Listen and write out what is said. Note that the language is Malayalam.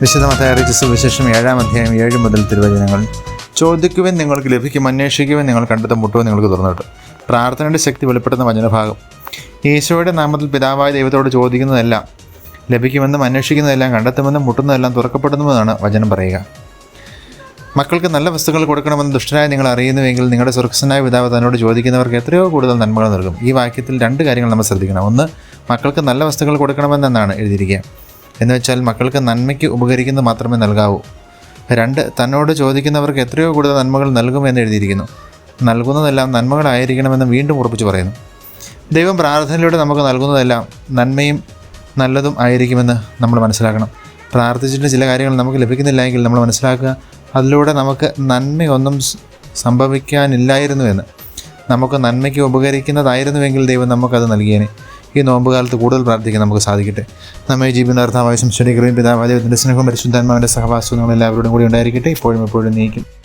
വിശദമായ അറിയിച്ച സുവിശേഷം ഏഴാം അധ്യായം ഏഴ് മുതൽ തിരുവചനങ്ങൾ. ചോദിക്കുവാൻ നിങ്ങൾക്ക് ലഭിക്കും അന്വേഷിക്കുവാൻ നിങ്ങൾ കണ്ടെത്തും മുട്ടുവാൻ നിങ്ങൾക്ക് തുറന്നിട്ട് പ്രാർത്ഥനയുടെ ശക്തി വെളിപ്പെടുന്ന വചനഭാഗം. ഈശോയുടെ നാമത്തിൽ പിതാവായ ദൈവത്തോട് ചോദിക്കുന്നതെല്ലാം ലഭിക്കുമെന്നും അന്വേഷിക്കുന്നതെല്ലാം കണ്ടെത്തുമെന്നും മുട്ടുന്നതെല്ലാം തുറക്കപ്പെടുന്നുവെന്നാണ് വചനം പറയുക. മക്കൾക്ക് നല്ല വസ്തുക്കൾ കൊടുക്കണമെന്ന് ദുഷ്ടനായ നിങ്ങൾ അറിയുന്നുവെങ്കിൽ നിങ്ങളുടെ സുരക്ഷനായ പിതാവ് തന്നോട് ചോദിക്കുന്നവർക്ക് എത്രയോ കൂടുതൽ നന്മകൾ നൽകും. ഈ വാക്യത്തിൽ രണ്ട് കാര്യങ്ങൾ നമ്മൾ ശ്രദ്ധിക്കണം. ഒന്ന് മക്കൾക്ക് നല്ല വസ്തുക്കൾ കൊടുക്കണമെന്നാണ് എഴുതിയിരിക്കുക. എന്ന് വെച്ചാൽ മക്കൾക്ക് നന്മയ്ക്ക് ഉപകരിക്കുന്നത് മാത്രമേ നൽകാവൂ. രണ്ട് തന്നോട് ചോദിക്കുന്നവർക്ക് എത്രയോ കൂടുതൽ നന്മകൾ നൽകുമെന്ന് എഴുതിയിരിക്കുന്നു. നൽകുന്നതെല്ലാം നന്മകളായിരിക്കണമെന്ന് വീണ്ടും ഉറപ്പിച്ചു പറയുന്നു. ദൈവം പ്രാർത്ഥനയിലൂടെ നമുക്ക് നൽകുന്നതെല്ലാം നന്മയും നല്ലതും ആയിരിക്കുമെന്ന് നമ്മൾ മനസ്സിലാക്കണം. പ്രാർത്ഥിച്ചിട്ട് ചില കാര്യങ്ങൾ നമുക്ക് ലഭിക്കുന്നില്ല എങ്കിൽ നമ്മൾ മനസ്സിലാക്കുക അതിലൂടെ നമുക്ക് നന്മയൊന്നും സംഭവിക്കാനില്ലായിരുന്നുവെന്ന്. നമുക്ക് നന്മയ്ക്ക് ഉപകരിക്കുന്നതായിരുന്നുവെങ്കിൽ ദൈവം നമുക്കത് നൽകിയേനെ. ഈ നോമ്പുകാലത്ത് കൂടുതൽ പ്രാർത്ഥിക്കാൻ നമുക്ക് സാധിക്കട്ടെ. നമ്മെ ജീവിതാർത്ഥാവായ സംശയിക്കുകയും പിതാവാദൈവത്തിന്റെ സ്നേഹവും പരിശുദ്ധാത്മാവിന്റെ സഹവാസവും നിങ്ങൾ എല്ലാവരോടും കൂടി ഉണ്ടായിരിക്കട്ടെ. ഇപ്പോഴും എപ്പോഴും നീക്കും.